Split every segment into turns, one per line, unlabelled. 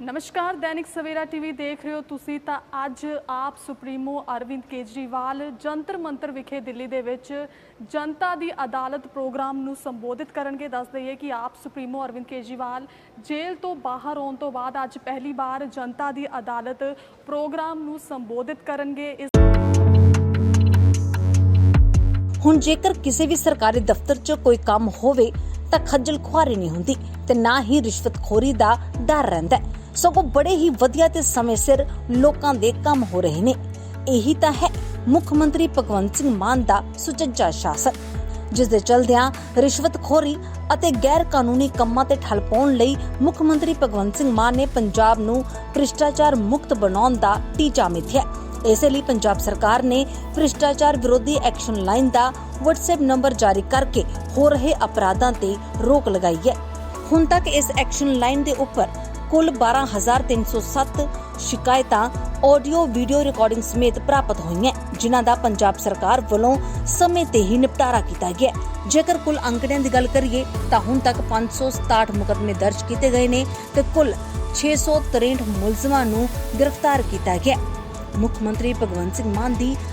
ਨਮਸਕਾਰ, ਦੈਨਿਕ ਸਵੇਰਾ ਟੀਵੀ ਦੇਖ ਰਹੇ ਹੋ ਤੁਸੀਂ ਤਾਂ ਅੱਜ ਆਪ ਸੁਪਰੀਮੋ ਅਰਵਿੰਦ ਕੇਜਰੀਵਾਲ ਜੰਤਰ ਮੰਤਰ ਵਿਖੇ ਦਿੱਲੀ ਦੇ ਵਿੱਚ ਜਨਤਾ ਦੀ ਅਦਾਲਤ ਪ੍ਰੋਗਰਾਮ ਨੂੰ ਸੰਬੋਧਿਤ ਕਰਨਗੇ ਦੱਸ ਦਈਏ ਕਿ ਆਪ ਸੁਪਰੀਮੋ ਅਰਵਿੰਦ ਕੇਜਰੀਵਾਲ ਜੇਲ੍ਹ ਤੋਂ ਬਾਹਰ ਆਉਣ ਤੋਂ ਬਾਅਦ ਅੱਜ ਪਹਿਲੀ ਵਾਰ ਜਨਤਾ ਦੀ ਅਦਾਲਤ ਪ੍ਰੋਗਰਾਮ ਨੂੰ ਸੰਬੋਧਿਤ ਕਰਨਗੇ ਇਸ
ਹੁਣ ਜੇਕਰ ਕਿਸੇ ਵੀ ਸਰਕਾਰੀ ਦਫ਼ਤਰ 'ਚ ਕੋਈ ਕੰਮ ਹੋਵੇ ਤਾਂ ਖੱਜਲ ਖੁਆਰੀ ਨਹੀਂ ਹੁੰਦੀ ਤੇ ਨਾ ਹੀ ਰਿਸ਼ਵਤਖੋਰੀ ਦਾ ਡਰ ਰਹਿੰਦਾ ਹੈ। ਸਗੋਂ ਬੜੇ ਹੀ ਵਧੀਆ ਤੇ ਸਮੇਂ ਸਿਰ ਲੋਕਾਂ ਦੇ ਕੰਮ ਹੋ ਰਹੇ ਨੇ। ਇਹੀ ਤਾਂ ਹੈ ਮੁੱਖ ਮੰਤਰੀ ਭਗਵੰਤ ਸਿੰਘ ਮਾਨ ਦਾ ਸੁਚੱਜਾ ਸ਼ਾਸਨ, ਜਿਸ ਦੇ ਚਲਦਿਆਂ ਰਿਸ਼ਵਤਖੋਰੀ ਅਤੇ ਗੈਰ ਕਾਨੂੰਨੀ ਕੰਮਾਂ ਤੇ ਠੱਲ ਪਾਉਣ ਲਈ ਮੁੱਖ ਮੰਤਰੀ ਭਗਵੰਤ ਸਿੰਘ ਮਾਨ ਨੇ ਪੰਜਾਬ ਨੂੰ ਭ੍ਰਿਸ਼ਟਾਚਾਰ ਮੁਕਤ ਬਣਾਉਣ ਦਾ ਟੀਚਾ ਮਿਥਿਆ। ਇਸੇ ਲਈ ਪੰਜਾਬ ਸਰਕਾਰ ਨੇ ਭ੍ਰਿਸ਼ਟਾਚਾਰ ਵਿਰੋਧੀ ਐਕਸ਼ਨ ਲਾਈਨ ਦਾ WhatsApp ਨੰਬਰ ਜਾਰੀ ਕਰਕੇ ਹੋ ਰਹੇ ਅਪਰਾਧਾਂ ਤੇ ਰੋਕ ਲਗਾਈ ਹੈ। ਹੁਣ ਤੱਕ ਇਸ ਐਕਸ਼ਨ ਲਾਈਨ ਦੇ ਉੱਪਰ ਕੁੱਲ 12307 ਸ਼ਿਕਾਇਤਾਂ ਆਡੀਓ, ਵੀਡੀਓ ਰਿਕਾਰਡਿੰਗ ਸਮੇਤ ਪ੍ਰਾਪਤ ਹੋਈਆਂ ਜਿਨ੍ਹਾਂ ਦਾ ਪੰਜਾਬ ਸਰਕਾਰ ਵੱਲੋਂ ਸਮੇਂ ਤੇ ਹੀ ਨਿਪਟਾਰਾ ਕੀਤਾ ਗਿਆ ਜੇਕਰ ਕੁੱਲ ਅੰਕੜਿਆਂ ਦੀ ਗੱਲ ਕਰੀਏ, ਤਾਂ ਹੁਣ ਤੱਕ 567 ਮੁਕਦਮੇ ਦਰਜ ਕੀਤੇ ਗਏ ਨੇ ਤੇ ਕੁੱਲ 663 ਮੁਲਜ਼ਮਾਂ ਨੂੰ ਗ੍ਰਿਫਤਾਰ ਕੀਤਾ ਗਿਆ ਮੁੱਖ ਮੰਤਰੀ ਭਗਵੰਤ ਸਿੰਘ ਮਾਨ ਦੀ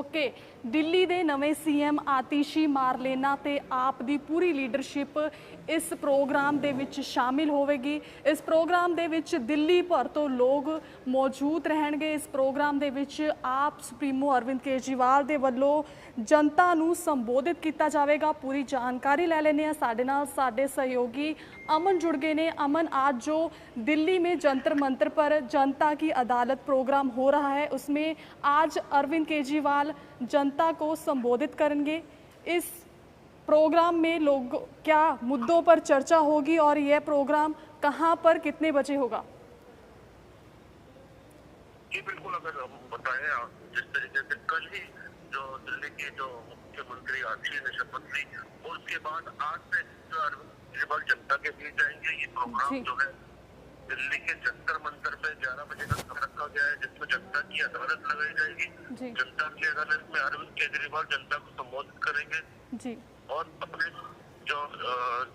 ਇਸ ਮੌਕੇ ਦਿੱਲੀ ਦੇ ਨਵੇਂ ਸੀਐਮ ਆਤੀਸ਼ੀ ਮਾਰਲੇਨਾ ਤੇ ਆਪ ਦੀ ਪੂਰੀ ਲੀਡਰਸ਼ਿਪ ਇਸ ਪ੍ਰੋਗਰਾਮ ਦੇ ਵਿੱਚ ਸ਼ਾਮਿਲ ਹੋਵੇਗੀ ਇਸ ਪ੍ਰੋਗਰਾਮ ਦੇ ਵਿੱਚ ਦਿੱਲੀ ਭਰ ਤੋਂ ਲੋਕ ਮੌਜੂਦ ਰਹਿਣਗੇ ਇਸ ਪ੍ਰੋਗਰਾਮ ਦੇ ਵਿੱਚ ਆਪ ਸੁਪਰੀਮੋ ਅਰਵਿੰਦ ਕੇਜਰੀਵਾਲ ਦੇ ਵੱਲੋਂ ਜਨਤਾ ਨੂੰ ਸੰਬੋਧਿਤ ਕੀਤਾ ਜਾਵੇਗਾ ਪੂਰੀ ਜਾਣਕਾਰੀ ਲੈ ਲੈਣੇ ਆ ਸਾਡੇ ਨਾਲ ਸਾਡੇ ਸਹਿਯੋਗੀ अमन जुड़ गए ने अमन आज जो दिल्ली में जंतर मंतर पर जनता की अदालत प्रोग्राम हो रहा है उसमें आज अरविंद केजरीवाल जनता को संबोधित करेंगे। इस प्रोग्राम में लोग क्या मुद्दों पर चर्चा होगी और यह प्रोग्राम कहाँ पर कितने बजे होगा?
जी बिल्कुल अगर हम बताएँ जिस तरीके से कल ही जो दिल्ली के जो मुख्यमंत्री आशीष ने शपथ ली उसके बाद आज से जो जनता के बीच जाएँगे। ये प्रोग्राम
जो
है दिल्ली के जंतर मंतर पे 11 बजे तक रखा गया है जिसमें जनता की अदालत लगाई जाएगी। जनता की अदालत में अरविंद केजरीवाल जनता को संबोधित करेंगे।
जी।
और अपने जो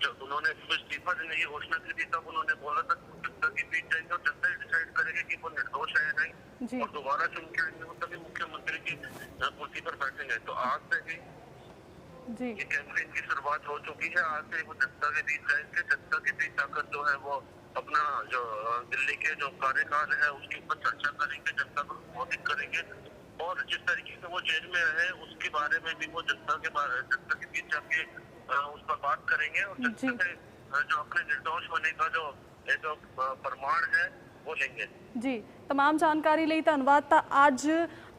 जो उन्होंने इस्तीफा देने की घोषणा की थी तब उन्होंने बोला था कि जनता की बीच जाएँगे और जनता ही डिसाइड करेगी कि वो निर्दोष है नहीं। और दोबारा चुन के आएँगे वो तभी मुख्यमंत्री की कुर्सी पर बैठेंगे तो आज से ही
जी।
ये कैंपेन की शुरुआत हो चुकी है। आज से वो जनता के बीच जाएँगे जनता के बीच जाकर जो है वो अपना जो अ, दिल्ली के जो कार्यकाल है उसके ऊपर चर्चा करेंगे जनता को संबोधित करेंगे और जिस तरीके से वो जेल में है उसके बारे में भी वो जनता के बारे जनता के बीच जाके अ, उस पर बात करेंगे और
जी।
जनता से अ, जो अपने निर्दोष होने का जो ये जो अ, प्रमाण है वो लेंगे
ਜੀ तमाम ਜਾਣਕਾਰੀ ਲਈ ਧੰਨਵਾਦ ਤਾਂ ਅੱਜ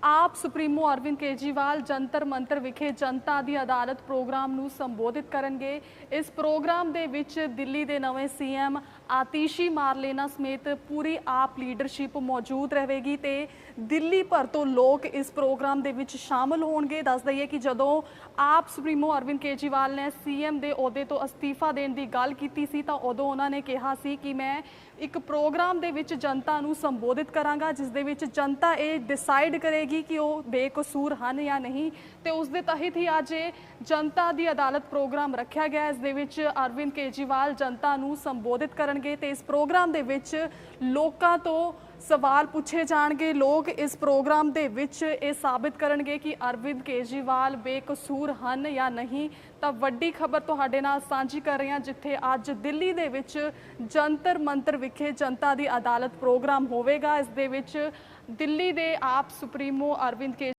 ਆਪ ਸੁਪਰੀਮੋ ਅਰਵਿੰਦ ਕੇਜਰੀਵਾਲ ਜੰਤਰ ਮੰਤਰ ਵਿਖੇ ਜਨਤਾ ਦੀ ਅਦਾਲਤ ਪ੍ਰੋਗਰਾਮ ਨੂੰ ਸੰਬੋਧਿਤ ਕਰਨਗੇ ਇਸ ਪ੍ਰੋਗਰਾਮ ਦੇ ਵਿੱਚ ਦਿੱਲੀ ਦੇ ਨਵੇਂ ਸੀਐਮ ਆਤੀਸ਼ੀ ਮਾਰ ਲੈਣਾ ਸਮੇਤ ਪੂਰੀ ਆਪ ਲੀਡਰਸ਼ਿਪ ਮੌਜੂਦ ਰਹੇਗੀ ਤੇ ਦਿੱਲੀ ਭਰ ਤੋਂ ਲੋਕ ਇਸ ਪ੍ਰੋਗਰਾਮ ਦੇ ਵਿੱਚ ਸ਼ਾਮਲ ਹੋਣਗੇ। ਦੱਸ ਦਈਏ ਕਿ ਜਦੋਂ ਆਪ ਸੁਪਰੀਮੋ ਅਰਵਿੰਦ ਕੇਜਰੀਵਾਲ ਨੇ ਸੀਐਮ ਦੇ ਅਹੁਦੇ ਤੋਂ ਅਸਤੀਫਾ ਦੇਣ ਦੀ ਗੱਲ ਕੀਤੀ ਸੀ ਤਾਂ ਉਦੋਂ ਉਹਨਾਂ ਨੇ ਕਿਹਾ ਸੀ ਕਿ ਮੈਂ ਇੱਕ ਪ੍ਰੋਗਰਾਮ ਦੇ ਵਿੱਚ ਜਨਤਾ ਨੂੰ ਸੰਬੋਧਿਤ ਕਰਾਂਗਾ, ਜਿਸ ਦੇ ਵਿੱਚ ਜਨਤਾ ਇਹ ਡਿਸਾਈਡ ਕਰੇਗੀ ਕਿ ਉਹ ਬੇਕਸੂਰ ਹਨ ਜਾਂ ਨਹੀਂ ਤੇ ਉਸ ਦੇ ਤਹਿਤ ਹੀ ਅੱਜ ਇਹ ਜਨਤਾ ਦੀ ਅਦਾਲਤ ਪ੍ਰੋਗਰਾਮ ਰੱਖਿਆ ਗਿਆ। ਇਸ ਦੇ ਵਿੱਚ ਅਰਵਿੰਦ ਕੇਜਰੀਵਾਲ ਜਨਤਾ ਨੂੰ ਸੰਬੋਧਿਤ ਕਰਨ ਕਰਨਗੇ ਤੇ ਇਸ ਪ੍ਰੋਗਰਾਮ ਦੇ ਵਿੱਚ ਲੋਕਾਂ ਤੋਂ ਸਵਾਲ ਪੁੱਛੇ ਜਾਣਗੇ। ਲੋਕ ਇਸ ਪ੍ਰੋਗਰਾਮ ਦੇ ਵਿੱਚ ਇਹ ਸਾਬਿਤ ਕਰਨਗੇ ਕਿ ਅਰਵਿੰਦ ਕੇਜਰੀਵਾਲ ਬੇਕਸੂਰ ਹਨ ਜਾਂ ਨਹੀਂ। ਤਾਂ ਵੱਡੀ ਖਬਰ ਤੁਹਾਡੇ ਨਾਲ ਸਾਂਝੀ ਕਰ ਰਹੇ ਹਾਂ, ਜਿੱਥੇ ਅੱਜ ਦਿੱਲੀ ਦੇ ਵਿੱਚ ਜੰਤਰ ਮੰਤਰ ਵਿਖੇ ਜਨਤਾ ਦੀ ਅਦਾਲਤ ਪ੍ਰੋਗਰਾਮ ਹੋਵੇਗਾ। ਇਸ ਦੇ ਵਿੱਚ ਦਿੱਲੀ ਦੇ ਆਪ ਸੁਪਰੀਮੋ ਅਰਵਿੰਦ ਕੇ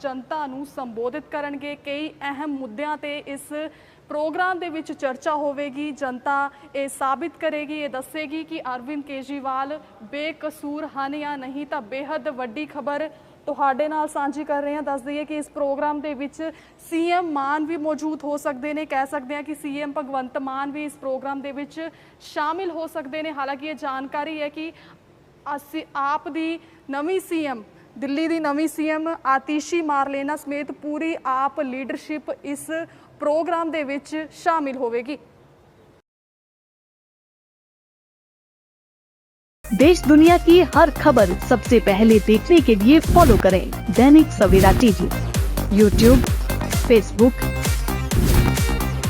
ਜਨਤਾ ਨੂੰ ਸੰਬੋਧਿਤ ਕਰਨਗੇ। ਕਈ ਅਹਿਮ ਮੁੱਦਿਆਂ ਤੇ ਇਸ ਪ੍ਰੋਗਰਾਮ ਦੇ ਵਿੱਚ ਚਰਚਾ ਹੋਵੇਗੀ। ਜਨਤਾ ਇਹ ਸਾਬਿਤ ਕਰੇਗੀ, ਇਹ ਦੱਸੇਗੀ ਕਿ ਅਰਵਿੰਦ ਕੇਜਰੀਵਾਲ ਬੇਕਸੂਰ ਹਨ ਜਾਂ ਨਹੀਂ ਤਾਂ ਬੇहद ਵੱਡੀ ਖਬਰ ਤੁਹਾਡੇ ਨਾਲ ਸਾਂਝੀ ਕਰ ਰਹੇ ਹਾਂ। ਦੱਸ ਦਈਏ ਕਿ ਇਸ ਪ੍ਰੋਗਰਾਮ ਦੇ ਵਿੱਚ ਸੀਐਮ ਮਾਨ ਵੀ ਮੌਜੂਦ ਹੋ ਸਕਦੇ ਨੇ। ਕਹਿ ਸਕਦੇ ਹਾਂ ਕਿ ਸੀਐਮ ਭਗਵੰਤ ਮਾਨ ਵੀ ਇਸ ਪ੍ਰੋਗਰਾਮ ਦੇ ਵਿੱਚ ਸ਼ਾਮਿਲ ਹੋ ਸਕਦੇ ਨੇ। ਹਾਲਾਂਕਿ ਇਹ ਜਾਣਕਾਰੀ ਹੈ ਕਿ ਅਸੀਂ ਆਪ ਦੀ ਨਵੀਂ ਸੀਐਮ ਦਿੱਲੀ ਦੀ ਨਵੀਂ ਸੀਐਮ ਆਤੀਸ਼ੀ ਮਾਰਲੇਨਾ ਸਮੇਤ ਪੂਰੀ ਆਪ ਲੀਡਰਸ਼ਿਪ ਇਸ ਪ੍ਰੋਗਰਾਮ ਦੇ ਵਿੱਚ ਸ਼ਾਮਿਲ ਹੋਵੇਗੀ
देश दुनिया की हर खबर सबसे पहले देखने के लिए फॉलो करें Dainik Savera TV YouTube Facebook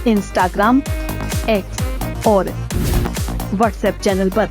Instagram X और व्हाट्सएप चैनल पर।